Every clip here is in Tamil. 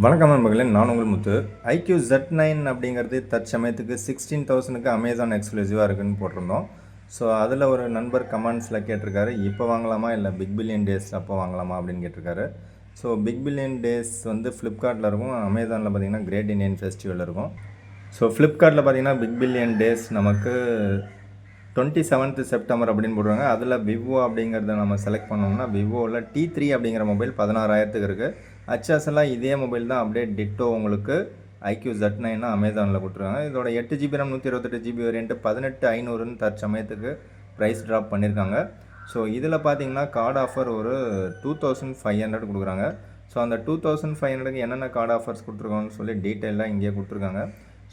வணக்கம் நண்பர்களே நான் உங்கள் முத்து. ஐக்யூ ஜெட் நைன் அப்படிங்கிறது தற்சமயத்துக்கு சிக்ஸ்டீன் தௌசண்ட்க்கு அமேசான் எக்ஸ்க்ளூசிவாக இருக்குதுன்னு போட்டிருந்தோம். ஸோ அதில் ஒரு நண்பர் கமெண்ட்ஸில் கேட்டிருக்காரு இப்போ வாங்கலாமா? இல்லை பிக் பில்லியன் டேஸ் அப்போ வாங்கலாமா? அப்படின்னு கேட்டிருக்காரு. ஸோ பிக் பில்லியன் டேஸ் வந்து ஃப்ளிப்கார்ட்டில் இருக்கும். அமேசானில் பார்த்தீங்கன்னா கிரேட் இண்டியன் ஃபெஸ்டிவல் இருக்கும். ஸோ ஃப்ளிப்கார்ட்டில் பார்த்தீங்கன்னா பிக் பில்லியன் டேஸ் நமக்கு டுவெண்ட்டி செவன்த் செப்டம்பர் அப்படின்னு போடுவாங்க அதில் விவோ அப்படிங்கிறத நம்ம செலக்ட் பண்ணோம்னா விவோவில் டி த்ரீ அப்படிங்கிற மொபைல் பதினாறாயிரத்துக்கு இருக்குது அச்சாஸ் இதே மொபைல் தான் அப்படியே டிட்டோ உங்களுக்கு ஐக்யூ ஜட் நைன்னா அமேசானில் கொடுத்துருக்காங்க. இதோட எட்டு ஜிபி ரேம் நூற்றி இருபத்தெட்டு ஜிபி வேரியன்ட்டு பதினெட்டு ஐநூறுன்னு தற்சமயத்துக்கு ப்ரைஸ் ட்ராப் பண்ணியிருக்காங்க ஸோ இதில் பார்த்தீங்கன்னா கார்டு ஆஃபர் ஒரு டூ தௌசண்ட் ஃபைவ் ஹண்ட்ரட் கொடுக்குறாங்க. ஸோ அந்த டூ தௌசண்ட் ஃபைவ் ஹண்ட்ரடுக்கு என்னென்ன கார்டு ஆஃபர்ஸ் கொடுத்துருக்கோன்னு சொல்லி டீட்டெயிலாக இங்கேயே கொடுத்துருக்காங்க.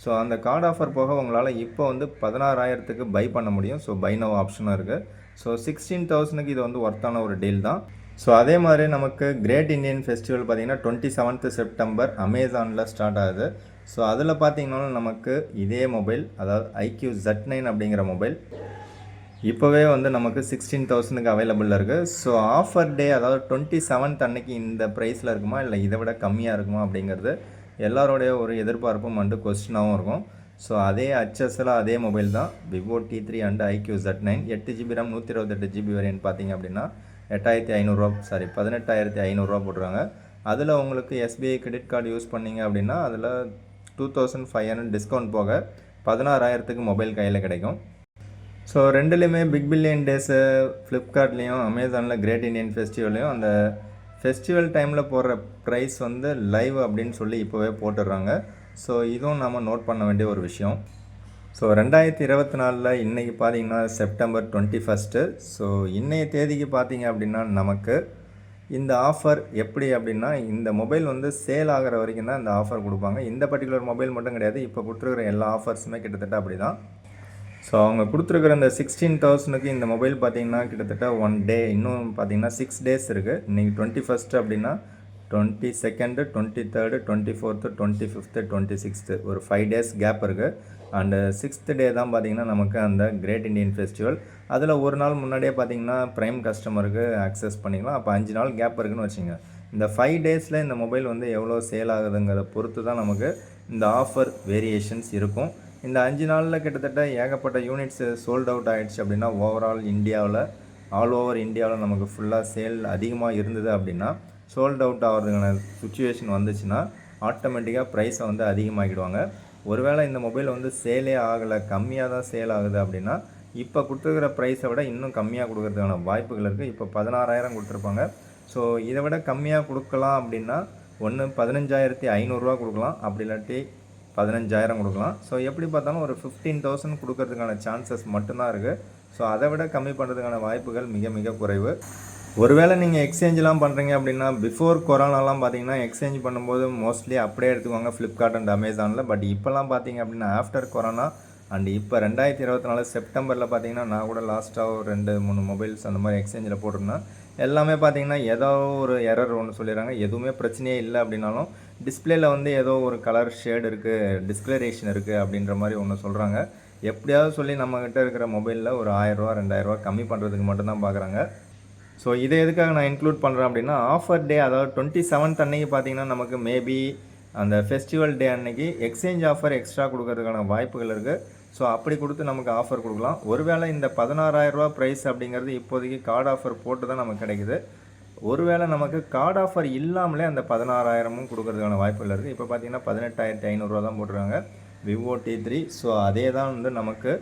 ஸோ அந்த கார்டு ஆஃபர் போக உங்களால் இப்போ வந்து பதினாறாயிரத்துக்கு பை பண்ண முடியும். ஸோ பை நோ ஆப்ஷனும் இருக்குது ஸோ சிக்ஸ்டீன் தௌசண்ட்க்கு இது வந்து ஒர்த்தான ஒரு டீல் தான். ஸோ அதே மாதிரி நமக்கு கிரேட் இந்தியன் ஃபெஸ்டிவல் பார்த்தீங்கன்னா டுவெண்ட்டி செவன்த்து செப்டம்பர் அமேசானில் ஸ்டார்ட் ஆகுது. ஸோ அதில் பார்த்தீங்கன்னா நமக்கு இதே மொபைல் அதாவது ஐக்யூ ஜட் நைன் அப்படிங்கிற மொபைல் இப்போவே வந்து நமக்கு சிக்ஸ்டீன் தௌசண்ட்க்கு அவைலபிளில் இருக்குது ஸோ ஆஃபர் டே அதாவது டுவெண்ட்டி செவன்த் அன்னைக்கு இந்த ப்ரைஸில் இருக்குமா? இல்லை இதை விட கம்மியாக இருக்குமா? அப்படிங்கிறது எல்லாரோடைய ஒரு எதிர்பார்ப்பும் அண்டு கொஸ்டினாகவும் இருக்கும். ஸோ அதே ஹச்எஸ்எல் அதே மொபைல் தான். Vivo T three and iQOO Z nine எட்டு ஜிபி ரேம் நூற்றி இருபத்தெட்டு ஜிபி வேரியன்ட் பார்த்தீங்க அப்படின்னா எட்டாயிரத்தி ஐநூறுரூவா சாரி பதினெட்டாயிரத்தி ஐநூறுரூவா போட்டுருவாங்க. அதில் உங்களுக்கு எஸ்பிஐ கிரெடிட் கார்டு யூஸ் பண்ணீங்க அப்படின்னா அதில் two thousand five hundred discount போக பதினாறாயிரத்துக்கு மொபைல் கையில் கிடைக்கும். ஸோ ரெண்டுலேயுமே பிக் பில்லியன் டேஸு ஃப்ளிப்கார்ட்லேயும் அமேசானில் கிரேட் இண்டியன் ஃபெஸ்டிவல்லையும் அந்த ஃபெஸ்டிவல் டைமில் போடுற ப்ரைஸ் வந்து லைவ் அப்படின்னு சொல்லி இப்போவே போட்டுடுறாங்க. ஸோ இதுவும் நம்ம நோட் பண்ண வேண்டிய ஒரு விஷயம். ஸோ ரெண்டாயிரத்தி இருபத்தி நாலில் இன்றைக்கி பார்த்தீங்கன்னா செப்டம்பர் டுவெண்ட்டி ஃபஸ்ட்டு ஸோ இன்றைய தேதிக்கு பார்த்தீங்க அப்படின்னா நமக்கு இந்த ஆஃபர் எப்படி அப்படின்னா இந்த மொபைல் வந்து சேல் ஆகிற வரைக்கும் தான் இந்த ஆஃபர் கொடுப்பாங்க. இந்த பர்டிகுலர் மொபைல் மட்டும் கிடையாது. இப்போ கொடுத்துருக்குற எல்லா ஆஃபர்ஸுமே கிட்டத்தட்ட அப்படி தான் ஸோ அவங்க கொடுத்துருக்குற இந்த சிக்ஸ்டீன் தௌசண்ட்க்கு இந்த மொபைல் பார்த்தீங்கன்னா கிட்டத்தட்ட ஒன் டே இன்னும் பார்த்தீங்கன்னா சிக்ஸ் டேஸ் இருக்குது இன்றைக்கி டுவெண்ட்டி ஃபஸ்ட்டு அப்படின்னா twenty second twenty third twenty fourth twenty fifth twenty sixth ஒரு ஃபைவ் டேஸ் கேப் இருக்குது அண்டு சிக்ஸ்த்து டே தான் பார்த்தீங்கன்னா நமக்கு அந்த கிரேட் இண்டியன் ஃபெஸ்டிவல் அதில் ஒரு நாள் முன்னாடியே பார்த்தீங்கன்னா ப்ரைம் கஸ்டமருக்கு அக்சஸ் பண்ணிக்கலாம். அப்போ அஞ்சு நாள் கேப் இருக்குன்னு வச்சுங்க. இந்த ஃபைவ் டேஸில் இந்த மொபைல் வந்து எவ்வளோ சேல் ஆகுதுங்கிறத பொறுத்து தான் நமக்கு இந்த ஆஃபர் வேரியேஷன்ஸ் இருக்கும். இந்த அஞ்சு நாளில் கிட்டத்தட்ட ஏகப்பட்ட யூனிட்ஸ் சோல்ட் அவுட் ஆகிடுச்சு அப்படின்னா ஓவரால் இந்தியாவில் ஆல் ஓவர் இந்தியாவில் நமக்கு ஃபுல்லாக சேல் அதிகமாக இருந்தது அப்படின்னா சோல்ட் அவுட் ஆகிறதுக்கான சுச்சுவேஷன் வந்துச்சுன்னா ஆட்டோமேட்டிக்காக ப்ரைஸை வந்து அதிகமாகிடுவாங்க ஒருவேளை இந்த மொபைல் வந்து சேலே ஆகலை கம்மியாக தான் சேல் ஆகுது அப்படின்னா இப்போ கொடுத்துருக்கிற ப்ரைஸை விட இன்னும் கம்மியாக கொடுக்குறதுக்கான வாய்ப்புகள் இருக்குது இப்போ பதினாறாயிரம் கொடுத்துருப்பாங்க. ஸோ இதை விட கம்மியாக கொடுக்கலாம் அப்படின்னா ஒன்று பதினஞ்சாயிரத்தி ஐநூறுரூவா கொடுக்கலாம். அப்படி இல்லாட்டி பதினஞ்சாயிரம் கொடுக்கலாம். ஸோ எப்படி பார்த்தாலும் ஒரு ஃபிஃப்டீன் தௌசண்ட் கொடுக்கறதுக்கான சான்சஸ் மட்டும்தான் இருக்குது ஸோ அதை விட கம்மி பண்ணுறதுக்கான வாய்ப்புகள் மிக மிக குறைவு. ஒருவேளை நீங்கள் எக்ஸ்சேஞ்செலாம் பண்ணுறீங்க அப்படின்னா பிஃபோர் கொரோனாலாம் பார்த்தீங்கன்னா எக்ஸ்சேஞ்ச் பண்ணும்போது மோஸ்ட்லி அப்படியே எடுத்துக்குவாங்க ஃப்ளிப்கார்ட் அண்ட் அமேசானில் பட் இப்போலாம் பார்த்தீங்க அப்படின்னா ஆஃப்டர் கொரோனா அண்ட் இப்போ ரெண்டாயிரத்தி இருபத்தி நாலு செப்டம்பரில் பார்த்தீங்கன்னா நான் கூட லாஸ்ட்டாக ஒரு ரெண்டு மூணு மொபைல்ஸ் அந்த மாதிரி எக்ஸ்சேஞ்சில் போட்டிருந்தேன். எல்லாமே பார்த்தீங்கன்னா ஏதோ ஒரு எரர் ஒன்று சொல்லிடுறாங்க. எதுவுமே பிரச்சனையே இல்லை அப்படின்னாலும் டிஸ்பிளேயில் வந்து ஏதோ ஒரு கலர் ஷேடு இருக்குது டிஸ்கிளரேஷன் இருக்குது அப்படின்ற மாதிரி ஒன்று சொல்கிறாங்க எப்படியாவது சொல்லி நம்மக்கிட்ட இருக்கிற மொபைலில் ஒரு ஆயிரரூவா ரெண்டாயிரரூவா கம்மி பண்ணுறதுக்கு மட்டும்தான் பார்க்குறாங்க. ஸோ இதை எதுக்காக நான் இன்க்ளூட் பண்ணுறேன் அப்படின்னா ஆஃபர் டே அதாவது டுவெண்ட்டி செவன்த் அன்னைக்கு பார்த்தீங்கன்னா நமக்கு மேபி அந்த ஃபெஸ்டிவல் டே அன்னைக்கு எக்ஸ்சேஞ்ச் ஆஃபர் எக்ஸ்ட்ரா கொடுக்கறதுக்கான வாய்ப்புகள் இருக்குது ஸோ அப்படி கொடுத்து நமக்கு ஆஃபர் கொடுக்கலாம். ஒருவேளை இந்த பதினாறாயிரரூபா ப்ரைஸ் அப்படிங்கிறது இப்போதைக்கு கார்டு ஆஃபர் போட்டு தான் நமக்கு கிடைக்குது. ஒருவேளை நமக்கு கார்டு ஆஃபர் இல்லாமலே அந்த பதினாறாயிரமும் கொடுக்கறதுக்கான வாய்ப்புகள் இருக்குது இப்போ பார்த்தீங்கன்னா பதினெட்டாயிரத்தி ஐநூறுரூவா தான் போட்டுருக்காங்க. விவோ டி த்ரீ ஸோ அதே தான் வந்து நமக்கு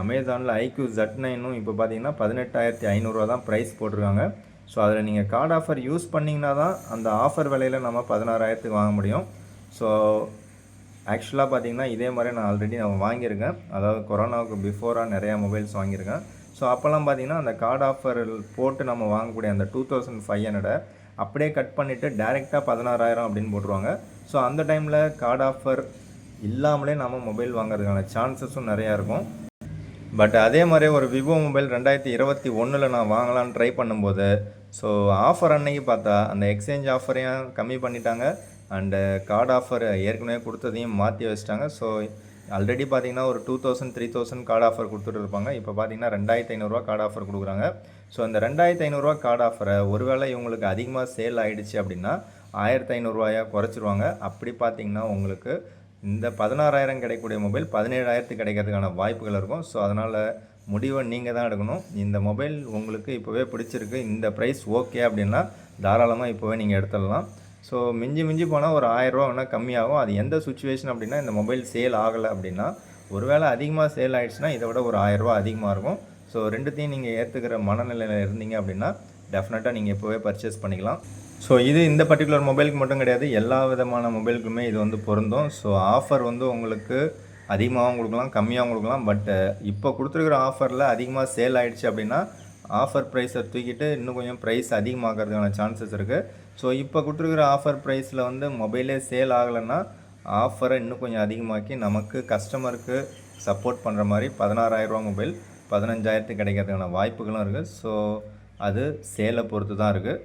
அமேசானில் ஐக்யூ ஜட் நைனும் இப்போ பார்த்தீங்கன்னா பதினெட்டாயிரத்தி ஐநூறுரூவா தான் ப்ரைஸ் போட்டிருக்காங்க. ஸோ அதில் நீங்கள் கார்டு ஆஃபர் யூஸ் பண்ணிங்கன்னா தான் அந்த ஆஃபர் விலையில் நம்ம பதினாறாயிரத்துக்கு வாங்க முடியும். ஸோ ஆக்சுவலாக பார்த்தீங்கன்னா இதே மாதிரி நான் ஆல்ரெடி நான் வாங்கியிருக்கேன். அதாவது கொரோனாவுக்கு பிஃபோராக நிறையா மொபைல்ஸ் வாங்கியிருக்கேன். ஸோ அப்போல்லாம் பார்த்தீங்கன்னா அந்த கார்டு ஆஃபர் போட்டு நம்ம வாங்கக்கூடிய அந்த டூ தௌசண்ட் ஃபைவ் ஹண்ட்ரடை அப்படியே கட் பண்ணிவிட்டு டேரெக்டாக பதினாறாயிரம் அப்படின்னு போட்டுருவாங்க. ஸோ அந்த டைமில் கார்டு ஆஃபர் இல்லாமலே நம்ம மொபைல் வாங்குறதுக்கான சான்சஸும் நிறையா இருக்கும். பட் அதே மாதிரி ஒரு விவோ மொபைல் ரெண்டாயிரத்தி இருபத்தி ஒன்றில் நான் வாங்கலான்னு ட்ரை பண்ணும்போது ஸோ ஆஃபர் அன்னைக்கு பார்த்தா அந்த எக்ஸ்சேஞ்ச் ஆஃபரையும் கம்மி பண்ணிட்டாங்க. அண்டு கார்டு ஆஃபர் ஏற்கனவே கொடுத்ததையும் மாற்றி வச்சிட்டாங்க. ஸோ ஆல்ரெடி பார்த்தீங்கன்னா ஒரு two thousand three thousand card offer கொடுத்துட்டு இருப்பாங்க. இப்போ பார்த்தீங்கன்னா ரெண்டாயிரத்தி ஐநூறுரூவா கார்டு ஆஃபர் கொடுக்குறாங்க. ஸோ அந்த ரெண்டாயிரத்தி ஐநூறுரூவா கார்டு ஆஃபரை ஒருவேளை இவங்களுக்கு அதிகமாக சேல் ஆகிடுச்சு அப்படின்னா ஆயிரத்தி ஐநூறுரூவாயாக குறைச்சிருவாங்க. அப்படி பார்த்தீங்கன்னா உங்களுக்கு இந்த பதினாறாயிரம் கிடைக்கக்கூடிய மொபைல் பதினேழாயிரத்துக்கு கிடைக்கிறதுக்கான வாய்ப்புகள் இருக்கும். ஸோ அதனால் முடிவை நீங்கள் தான் எடுக்கணும். இந்த மொபைல் உங்களுக்கு இப்போவே பிடிச்சிருக்கு. இந்த ப்ரைஸ் ஓகே அப்படின்னா தாராளமாக இப்போவே நீங்கள் எடுத்துடலாம். ஸோ மிஞ்சி மிஞ்சி போனால் ஒரு ஆயிரரூவா வேணால் கம்மியாகும். அது எந்த சுச்சுவேஷன் அப்படின்னா இந்த மொபைல் சேல் ஆகலை அப்படின்னா ஒருவேளை அதிகமாக சேல் ஆகிடுச்சுன்னா இதை விட ஒரு ஆயிரரூவா அதிகமாக இருக்கும். ஸோ ரெண்டுத்தையும் நீங்கள் ஏற்றுக்கிற மனநிலையில் இருந்தீங்க அப்படின்னா டெஃபினட்டாக நீங்கள் இப்போவே பர்ச்சேஸ் பண்ணிக்கலாம். ஸோ இது இந்த பர்டிகுலர் மொபைலுக்கு மட்டும் கிடையாது. எல்லா விதமான மொபைலுக்குமே இது வந்து பொருந்தும். ஸோ ஆஃபர் வந்து உங்களுக்கு அதிகமாகவும் கொடுக்கலாம் கம்மியாகவும் கொடுக்கலாம். பட் இப்போ கொடுத்துருக்குற ஆஃபரில் அதிகமாக சேல் ஆகிடுச்சு அப்படின்னா ஆஃபர் ப்ரைஸை தூக்கிட்டு இன்னும் கொஞ்சம் ப்ரைஸ் அதிகமாகிறதுக்கான சான்சஸ் இருக்குது ஸோ இப்போ கொடுத்துருக்குற ஆஃபர் ப்ரைஸில் வந்து மொபைலே சேல் ஆகலைன்னா ஆஃபரை இன்னும் கொஞ்சம் அதிகமாக்கி நமக்கு கஸ்டமருக்கு சப்போர்ட் பண்ணுற மாதிரி பதினாறாயிரரூவா மொபைல் பதினஞ்சாயிரத்துக்கு கிடைக்கிறதுக்கான வாய்ப்புகளும் இருக்குது ஸோ அது சேலை பொறுத்து தான் இருக்குது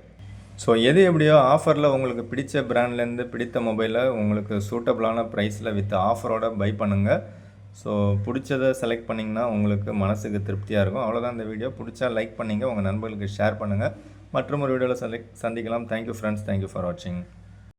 ஸோ எது எப்படியோ ஆஃபரில் உங்களுக்கு பிடித்த பிராண்ட்லேருந்து பிடித்த மொபைலை உங்களுக்கு சூட்டபிளான ப்ரைஸில் வித் ஆஃபரோட பை பண்ணுங்கள் ஸோ பிடிச்சதை செலக்ட் பண்ணிங்கன்னா உங்களுக்கு மனசுக்கு திருப்தியாக இருக்கும். அவ்வளோதான் இந்த வீடியோ பிடிச்சா லைக் பண்ணிங்க. உங்கள் நண்பர்களுக்கு ஷேர் பண்ணுங்கள் மற்றும் ஒரு வீடியோவில் செலக்ட் சந்திக்கலாம். தேங்க்யூ ஃப்ரெண்ட்ஸ் தேங்க்யூ ஃபார் வாட்சிங்